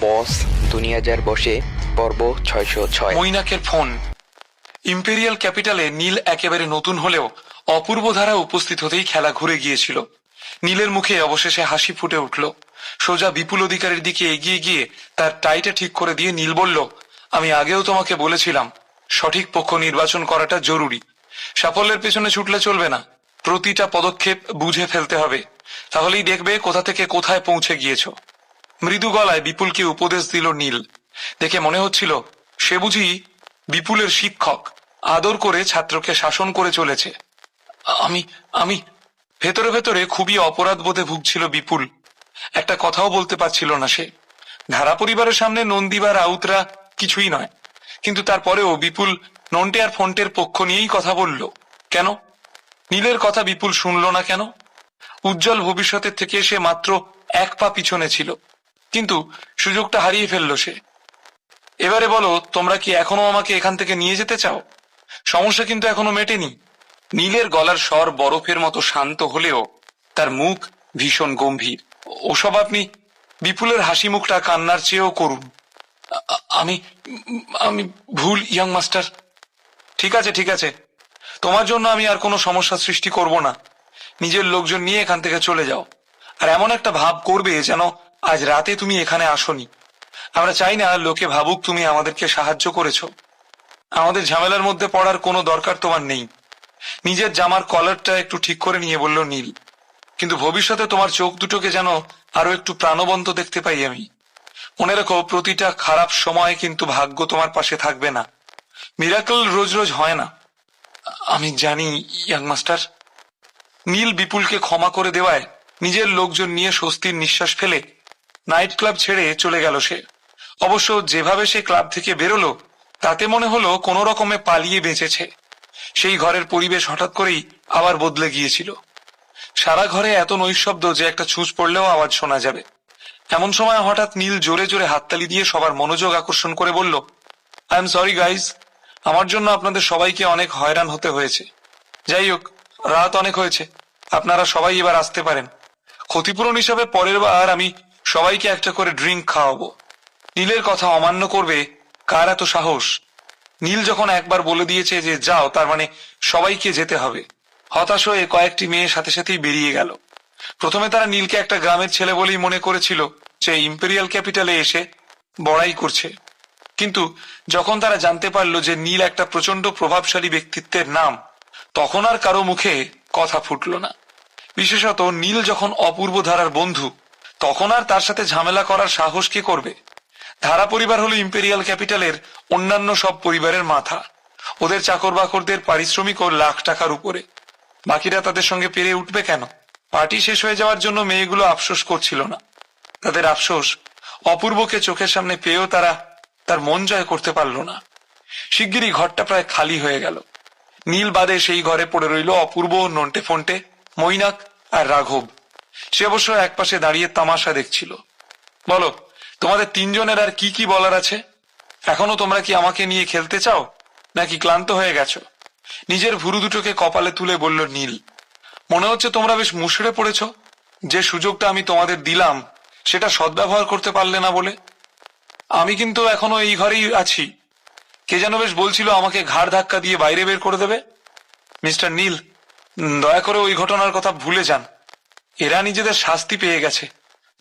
বস দুনিয়াজার বসে পর্ব ছয়শো ছয়। মৈনাকের ফোন। ইম্পেরিয়াল ক্যাপিটালে নীল একেবারে নতুন হলেও অপূর্ব ধারা উপস্থিত হতেই খেলা ঘুরে গিয়েছিল। নীলের মুখে অবশেষে হাসি ফুটে উঠল। সোজা বিপুল অধিকারের দিকে এগিয়ে গিয়ে তার টাইটা ঠিক করে দিয়ে নীল বলল, আমি আগেও তোমাকে বলেছিলাম, সঠিক পক্ষ নির্বাচন করাটা জরুরি। সাফল্যের পেছনে ছুটলে চলবে না। প্রতিটা পদক্ষেপ বুঝে ফেলতে হবে। তাহলেই দেখবে কোথা থেকে কোথায় পৌঁছে গিয়েছো। মৃদু গলায় বিপুলকে উপদেশ দিল নীল। দেখে মনে হচ্ছিল, সে বুঝি বিপুলের শিক্ষক, আদর করে ছাত্রকে শাসন করে চলেছে। আমি আমি ভেতরে ভেতরে খুবই অপরাধ বোধে ভুগছিল বিপুল। একটা কথাও বলতে পারছিল না সে। ধারা পরিবারের সামনে নন্দীবার আউতরা কিছুই নয়। কিন্তু তারপরেও বিপুল নন্টে আর ফন্টের পক্ষ নিয়েই কথা বলল। কেন? নীলের কথা বিপুল শুনল না কেন? উজ্জ্বল ভবিষ্যতের থেকে সে মাত্র এক পা পিছনে ছিল। কিন্তু সুযোগটা হারিয়ে ফেলল সে। এবারে বলো, তোমরা কি এখনও আমাকে এখান থেকে নিয়ে যেতে চাও? সমস্যা কিন্তু এখনও মেটেনি। নীলের গলার স্বর বরফের মতো শান্ত হলেও তার মুখ ভীষণ গম্ভীর। ওসব আপনি বিপুলের হাসি মুখটা কান্নার চেয়েও করুন। আমি আমি ভুল, ইয়াং মাস্টার। ঠিক আছে ঠিক আছে। তোমার জন্য আমি আর কোনো সমস্যা সৃষ্টি করব না। নিজের লোকজন নিয়ে এখান থেকে চলে যাও। আর এমন একটা ভাব করবে যেন আজ রাতে তুমি এখানে আসনি। আমরা চাই না লোকে ভাবুক তুমি আমাদেরকে সাহায্য করেছ। আমাদের ঝামেলার মধ্যে পড়ার কোনো দরকার তোমার নেই। নিজের জামার কলারটা একটু ঠিক করে নিয়ে বলল নীল। কিন্তু ভবিষ্যতে তোমার চোখ দুটোকে যেন আরও একটু প্রাণবন্ত দেখতে পাই আমি। মনে রেখো, প্রতিটা খারাপ সময় কিন্তু ভাগ্য তোমার পাশে থাকবে না। মিরাকল রোজ রোজ হয় না। আমি জানি, ইয়াং মাস্টার। নীল বিপুলকে ক্ষমা করে দেওয়ায় নিজের লোকজন নিয়ে স্বস্তির নিঃশ্বাস ফেলে নাইট ক্লাব ছেড়ে চলে গেল সে। অবশ্য যেভাবে সে ক্লাব থেকে বেরোলো, তাতে মনে হলো কোনো রকমে পালিয়ে বেঁচেছে। সেই ঘরের পরিবেশ হঠাৎ করেই আবার বদলে গিয়েছিল। সারা ঘরে এত নৈশব্দ যে একটা ছুঁচ পড়লেও আওয়াজ শোনা যাবে। এমন সময় হঠাৎ নীল জোরে জোরে হাততালি দিয়ে সবার মনোযোগ আকর্ষণ করে বলল আই এম সরি গাইজ আমার জন্য আপনাদের সবাইকে অনেক হয়রান হতে হয়েছে। যাই হোক, রাত অনেক হয়েছে। আপনারা সবাই এবার আসতে পারেন। ক্ষতিপূরণ হিসাবে পরের বার আমি সবাইকে একটা করে ড্রিঙ্ক খাওয়াবো। নীলের কথা অমান্য করবে কার এত সাহস? নীল যখন একবার বলে দিয়েছে যে যাও, তার মানে সবাইকে যেতে হবে। হতাশ হয়ে কয়েকটি মেয়ে সাথে সাথেই বেরিয়ে গেল। প্রথমে তারা নীলকে একটা গ্রামের ছেলে বলেই মনে করেছিল যে ইম্পেরিয়াল ক্যাপিটালে এসে বড়াই করছে। কিন্তু যখন তারা জানতে পারল যে নীল একটা প্রচণ্ড প্রভাবশালী ব্যক্তিত্বের নাম, তখন আর কারও মুখে কথা ফুটলো না। বিশেষত নীল যখন অপূর্ব ধারার বন্ধু তখন আর তার সাথে ঝামেলা করার সাহস কে করবে? ধারা পরিবার হলো ইম্পেরিয়াল ক্যাপিটালের অন্যান্য সব পরিবারের মাথা। ওদের চাকর বাকরদের পারিশ্রমিক ও লাখ টাকার উপরে। বাকিরা তাদের সঙ্গে পেরে উঠবে কেন? পার্টি শেষ হয়ে যাওয়ার জন্য মেয়েগুলো আফসোস করছিল না। তাদের আফসোস অপূর্বকে চোখের সামনে পেয়েও তারা তার মন জয় করতে পারল না। শিগগিরই ঘরটা প্রায় খালি হয়ে গেল। নীল বাদে সেই ঘরে পড়ে রইল অপূর্ব নন্টে ফন্টে মৈনাক আর রাঘব। সে অবশ্য একপাশে দাঁড়িয়ে তামাশা দেখছিল। বলো, তোমাদের তিনজনের আর কি কি বলার আছে? এখনও তোমরা কি আমাকে নিয়ে খেলতে চাও? নাকি ক্লান্ত হয়ে গেছো? নিজের ভুরু দুটোকে কপালে তুলে বলল নীল, মনে হচ্ছে তোমরা বেশ মুশড়ে পড়েছ। যে সুযোগটা আমি তোমাদের দিলাম, সেটা সদ্ব্যবহার করতে পারলে না বলে। আমি কিন্তু এখনও এই ঘরেই আছি। কে যেন বেশ বলছিল আমাকে ঘাড় ধাক্কা দিয়ে বাইরে বের করে দেবে। মিস্টার নীল, দয়া করে ওই ঘটনার কথা ভুলে যান। এরা নিজেদের শাস্তি পেয়ে গেছে।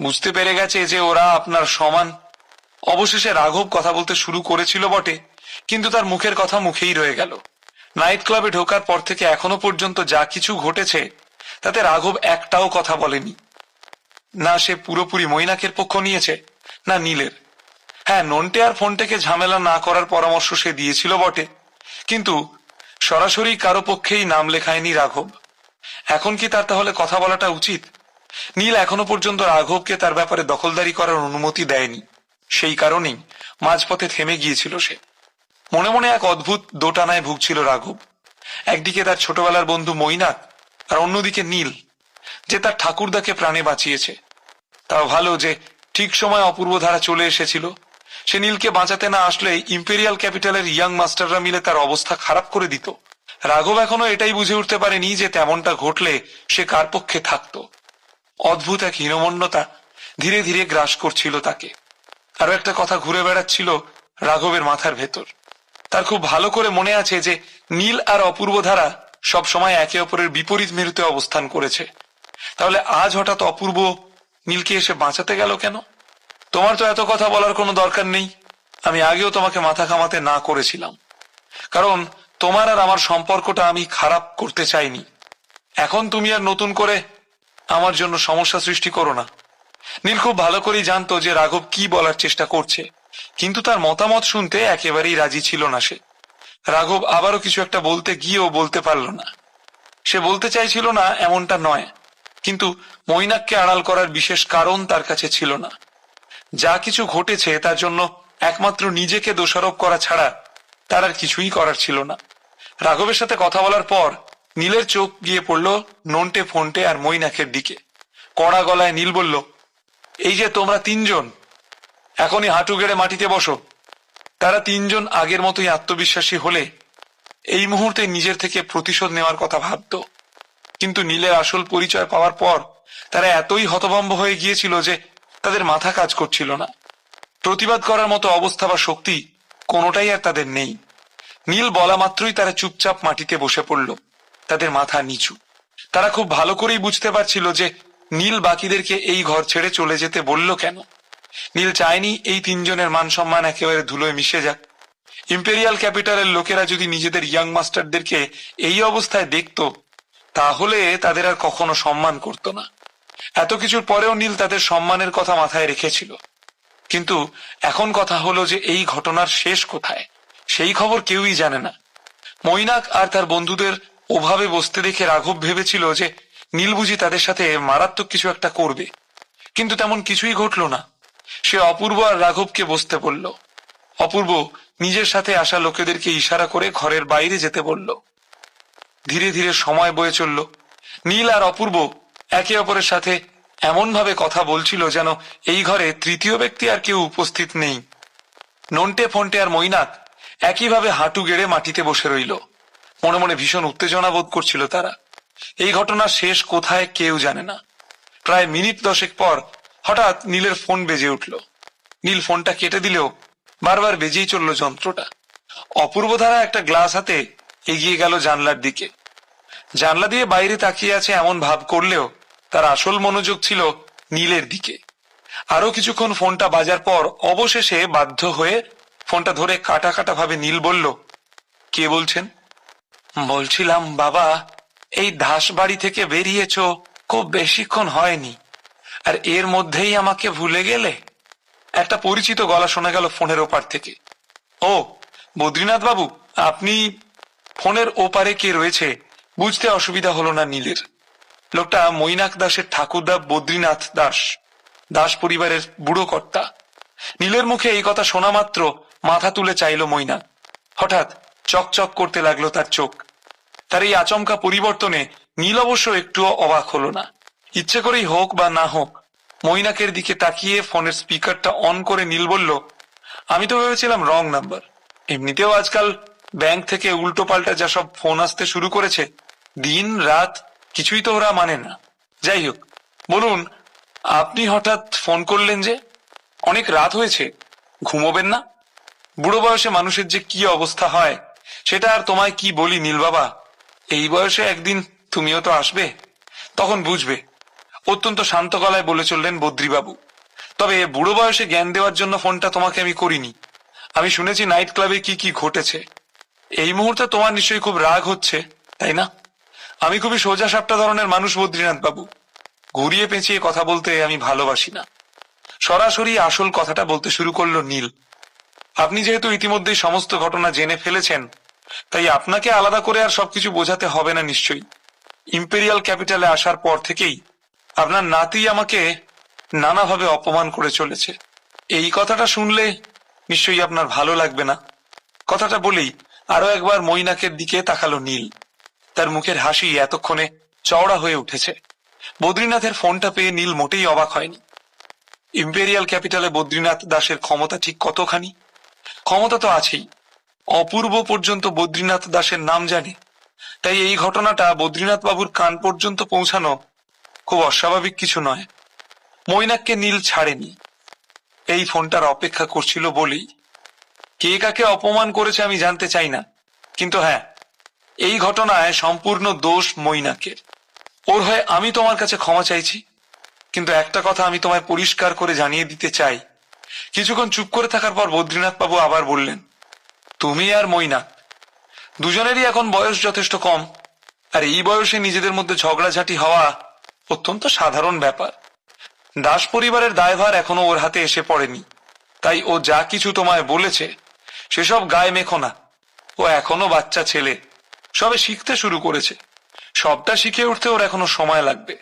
বুঝতে পেরে গেছে যে ওরা আপনার সমান। অবশেষে রাঘব কথা বলতে শুরু করেছিল বটে, কিন্তু তার মুখের কথা মুখেই রয়ে গেল। নাইট ক্লাবে ঢোকার পর থেকে এখনও পর্যন্ত যা কিছু ঘটেছে, তাতে রাঘব একটাও কথা বলেনি। না সে পুরোপুরি মৈনাকের পক্ষ নিয়েছে, না নীলের। হ্যাঁ নন্টে আর ফোনটেকে ঝামেলা না করার পরামর্শ সে দিয়েছিল বটে, কিন্তু সরাসরি কারও পক্ষেই নাম লেখায়নি রাঘব। এখন কি তার তাহলে কথা বলাটা উচিত? নীল এখনও পর্যন্ত রাঘবকে তার ব্যাপারে দখলদারি করার অনুমতি দেয়নি। সেই কারণেই মাঝপথে থেমে গিয়েছিল সে। মনে মনে এক অদ্ভুত দোটানায় ভুগছিল রাঘব। একদিকে তার ছোটবেলার বন্ধু মৈনাক, আর অন্যদিকে নীল, যে তার ঠাকুরদাকে প্রাণে বাঁচিয়েছে। তাও ভালো যে ঠিক সময় অপূর্ব ধারা চলে এসেছিল। সে নীলকে বাঁচাতে না আসলে ইম্পেরিয়াল ক্যাপিটালের ইয়াং মাস্টাররা মিলে তার অবস্থা খারাপ করে দিত। রাঘব এখনও এটাই বুঝে উঠতে পারেনি যে তেমনটা ঘটলে সে কার পক্ষে থাকতো। অদ্ভুত এক হীনমন্যতা ধীরে ধীরে গ্রাস করছিল তাকে। আরও একটা কথা ঘুরে বেড়াচ্ছিল রাঘবের মাথার ভেতর। তার খুব ভালো করে মনে আছে যে নীল আর অপূর্ব ধারা সব সময় একে অপরের বিপরীত মেরুতে অবস্থান করেছে। তাহলে আজ হঠাৎ অপূর্ব নীলকে এসে বাঁচাতে গেল কেন? তোমার তো এত কথা বলার কোনো দরকার নেই। আমি আগেও তোমাকে মাথা ঘামাতে না করেছিলাম। কারণ তোমার আর আমার সম্পর্কটা আমি খারাপ করতে চাইনি। এখন তুমি আর নতুন করে আমার জন্য সমস্যা সৃষ্টি করো না। নীল খুব ভালো করেই জানতো যে রাঘব কি বলার চেষ্টা করছে, কিন্তু তার মতামত শুনতে একেবারেই রাজি ছিল না সে। রাঘব আবারও কিছু একটা বলতে গিয়েও বলতে পারল না। সে বলতে চাইছিল না এমনটা নয়, কিন্তু মৈনাককে আড়াল করার বিশেষ কারণ তার কাছে ছিল না। যা কিছু ঘটেছে তার জন্য একমাত্র নিজেকে দোষারোপ করা ছাড়া তার আর কিছুই করার ছিল না। রাঘবের সাথে কথা বলার পর নীলের চোখ গিয়ে পড়ল নন্টে ফন্টে আর মৈনাকের দিকে। কড়া গলায় নীল বলল, এই যে তোমরা তিনজন, এখনই হাঁটু গেড়ে মাটিতে বসো। তারা তিনজন আগের মতোই আত্মবিশ্বাসী হলে এই মুহূর্তে নিজের থেকে প্রতিশোধ নেওয়ার কথা ভাবত। কিন্তু নীলের আসল পরিচয় পাওয়ার পর তারা এতই হতভম্ব হয়ে গিয়েছিল যে তাদের মাথা কাজ করছিল না। প্রতিবাদ করার মতো অবস্থা বা শক্তি কোনোটাই আর তাদের নেই। নীল বলা মাত্রই তারা চুপচাপ মাটিতে বসে পড়ল। তাদের মাথা নিচু। তারা খুব ভালো করেই বুঝতে পারছিল যে নীল বাকিদেরকে এই ঘর ছেড়ে চলে যেতে বলল কেন। নীল চায়নি এই তিনজনের মান সম্মান একেবারে ধুলোয় মিশে যাক। ইম্পেরিয়াল ক্যাপিটালের লোকেরা যদি নিজেদের ইয়াং মাস্টারদেরকে এই অবস্থায় দেখত, তাহলে তাদের আর কখনো সম্মান করত না। এত কিছুর পরেও নীল তাদের সম্মানের কথা মাথায় রেখেছিল। কিন্তু এখন কথা হলো যে এই ঘটনার শেষ কোথায়? সেই খবর কেউই জানে না। মৈনাক আর তার বন্ধুদের ওভাবে বসতে দেখে রাঘব ভেবেছিল যে নীল বুঝি তাদের সাথে মারাত্মক কিছু একটা করবে। কিন্তু তেমন কিছুই ঘটল না। সে অপূর্ব আর রাঘবকে বসতে বলল। অপূর্ব নিজের সাথে আসা লোকেদেরকে ইশারা করে ঘরের বাইরে যেতে বলল। ধীরে ধীরে সময় বয়ে চলল। নীল আর অপূর্ব একে অপরের সাথে এমন ভাবে কথা বলছিল যেন এই ঘরে তৃতীয় ব্যক্তি আর কেউ উপস্থিত নেই। নন্টে ফন্টে আর মৈনাক একইভাবে হাঁটু গেড়ে মাটিতে বসে রইল। মনে মনে ভীষণ উত্তেজনা বোধ করছিল তারা। এই ঘটনার শেষ কোথায় কেউ জানে না। প্রায় মিনিট দশেক পর হঠাৎ নীলের ফোন বেজে উঠল। নীল ফোনটা কেটে দিলেও বারবার বেজেই চলল যন্ত্রটা। অপূর্ব ধারা একটা গ্লাস হাতে এগিয়ে গেল জানলার দিকে। জানলা দিয়ে বাইরে তাকিয়ে আছে এমন ভাব করলেও তার আসল মনোযোগ ছিল নীলের দিকে। আরও কিছুক্ষণ ফোনটা বাজার পর অবশেষে বাধ্য হয়ে ফোনটা ধরে কাটা কাটা ভাবে নীল বলল, কে বলছেন? বলছিলাম, বাবা, এই দাস বাড়ি থেকে বেরিয়েছ, খুব বেশিক্ষণ হয়নি। আর এর মধ্যেই আমাকে ভুলে গেলে? একটা পরিচিত গলা শোনা গেল ফোনের ওপার থেকে। ও, বদ্রীনাথ বাবু, আপনি ফোনের ওপারে কে রয়েছে? বুঝতে অসুবিধা হলো না নীলের। লোকটা মৈনাক দাসের ঠাকুরদা বদ্রীনাথ দাস দাস পরিবারের বুড়ো কর্তা। নীলের মুখে এই কথা শোনা মাত্র মাথা তুলে চাইল মৈনাক হঠাৎ চকচক করতে লাগল তার চোখ। তার এই আচমকা পরিবর্তনে নীল অবশ্য একটুও অবাক হলো না। ইচ্ছে করেই হোক বা না হোক মৈনাকের দিকে তাকিয়ে ফোনের স্পিকারটা অন করে নীল বলল, আমি তো ভেবেছিলাম রং নাম্বার। এমনিতেও আজকাল ব্যাংক থেকে উল্টো পাল্টা যা সব ফোন আসতে শুরু করেছে, দিন, রাত, কিছুই তো ওরা মানে না। যাই হোক, বলুন, আপনি হঠাৎ ফোন করলেন যে? অনেক রাত হয়েছে, ঘুমোবেন না? বুড়ো বয়সে মানুষের যে কি অবস্থা হয়, সেটা আর তোমায় কি বলি, নীল বাবা? এই বয়সে একদিন তুমিও তো আসবে? তখন বুঝবে। অত্যন্ত শান্ত গলায় বলে চললেন বদ্রীবাবু। তবে বুড়ো বয়সে জ্ঞান দেওয়ার জন্য ফোনটা তোমাকে আমি করিনি। আমি শুনেছি নাইট ক্লাবে কি কি ঘটেছে। এই মুহূর্তে তোমার নিশ্চয়ই খুব রাগ হচ্ছে, তাই না? আমি খুবই সোজা সাপটা ধরনের মানুষ, বদ্রীনাথ বাবু। ঘুরিয়ে পেঁচিয়ে কথা বলতে আমি ভালোবাসি না। সরাসরি আসল কথাটা বলতে শুরু করল নীল। আপনি যেহেতু ইতিমধ্যেই সমস্ত ঘটনা জেনে ফেলেছেন, তাই আপনাকে আলাদা করে আর সবকিছু বোঝাতে হবে না নিশ্চয়ই। ইম্পেরিয়াল ক্যাপিটালে আসার পর থেকেই আপনার নাতি আমাকে নানাভাবে অপমান করে চলেছে। এই কথাটা শুনলে নিশ্চয়ই আপনার ভালো লাগবে না। কথাটা বলেই আরও একবার মৈনাকের দিকে তাকালো নীল। তার মুখের হাসি এতক্ষণে চওড়া হয়ে উঠেছে। বদ্রীনাথের ফোনটা পেয়ে নীল মোটেই অবাক হয়নি। ইম্পেরিয়াল ক্যাপিটালে বদ্রীনাথ দাসের ক্ষমতা ঠিক কতখানি? ক্ষমতা তো আছেই। অপূর্ব পর্যন্ত বদ্রীনাথ দাসের নাম জানে। তাই এই ঘটনাটা বদ্রীনাথ বাবুর কান পর্যন্ত পৌঁছানো খুব অস্বাভাবিক কিছু নয়। মৈনাককে নীল ছাড়েনি। এই ফোনটার অপেক্ষা করছিল বলেই। কে কাকে অপমান করেছে আমি জানতে চাই না। কিন্তু হ্যাঁ এই ঘটনায় সম্পূর্ণ দোষ মৈনাকের। ওর হয়ে আমি তোমার কাছে ক্ষমা চাইছি। কিন্তু একটা কথা আমি তোমায় পরিষ্কার করে জানিয়ে দিতে চাই। কিছুক্ষণ চুপ করে থাকার পর বদ্রীনাথ বাবু আবার বললেন, তুমি আর মৈনাক, দুজনেরই এখন বয়স যথেষ্ট কম, আর এই বয়সে নিজেদের মধ্যে ঝগড়াঝাটি হওয়া অত্যন্ত সাধারণ ব্যাপার। দাস পরিবারের দায়ভার এখনও ওর হাতে এসে পড়েনি, তাই ও যা কিছু তোমায় বলেছে, সেসব গায়ে মেখো না। ও এখনও বাচ্চা ছেলে, সবে শিখতে শুরু করেছে। সবটা শিখে উঠতে ওর এখনও সময় লাগবে।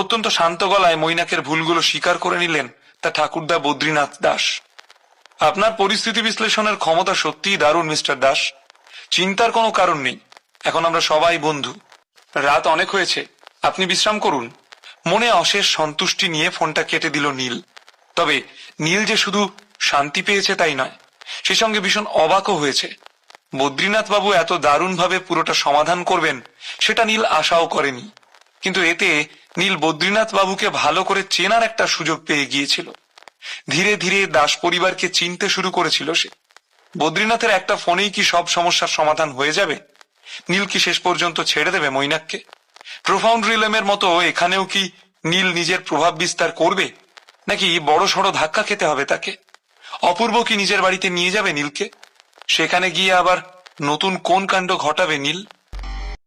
অত্যন্ত শান্ত গলায় মৈনাকের ভুলগুলো স্বীকার করে নিলেন তা ঠাকুরদা বদ্রীনাথ দাস। আপনার পরিস্থিতি বিশ্লেষণের ক্ষমতা সত্যিই দারুণ, মিস্টার দাস। চিন্তার কোনো কারণ নেই। এখন আমরা সবাই বন্ধু। রাত অনেক হয়েছে। আপনি বিশ্রাম করুন। মনে অশেষ সন্তুষ্টি নিয়ে ফোনটা কেটে দিল নীল। তবে নীল যে শুধু শান্তি পেয়েছে তাই নয়, সে সঙ্গে ভীষণ অবাকও হয়েছে। বদ্রীনাথ বাবু এত দারুণভাবে পুরোটা সমাধান করবেন, সেটা নীল আশাও করেনি। কিন্তু এতে নীল বদ্রীনাথ বাবুকে ভালো করে চেনার একটা সুযোগ পেয়ে গিয়েছিল। ধীরে ধীরে দাস পরিবারকে চিনতে শুরু করেছিল সে। বদ্রীনাথের একটা ফোনেই কি সব সমস্যার সমাধান হয়ে যাবে? নীল কি শেষ পর্যন্ত ছেড়ে দেবে মৈনাককে? প্রোফাউন্ড রিলেমের মতো এখানেও কি নীল নিজের প্রভাব বিস্তার করবে? নাকি বড় সড়ো ধাক্কা খেতে হবে তাকে? অপূর্ব কি নিজের বাড়িতে নিয়ে যাবে নীলকে? সেখানে গিয়ে আবার নতুন কোন কাণ্ড ঘটাবে নীল?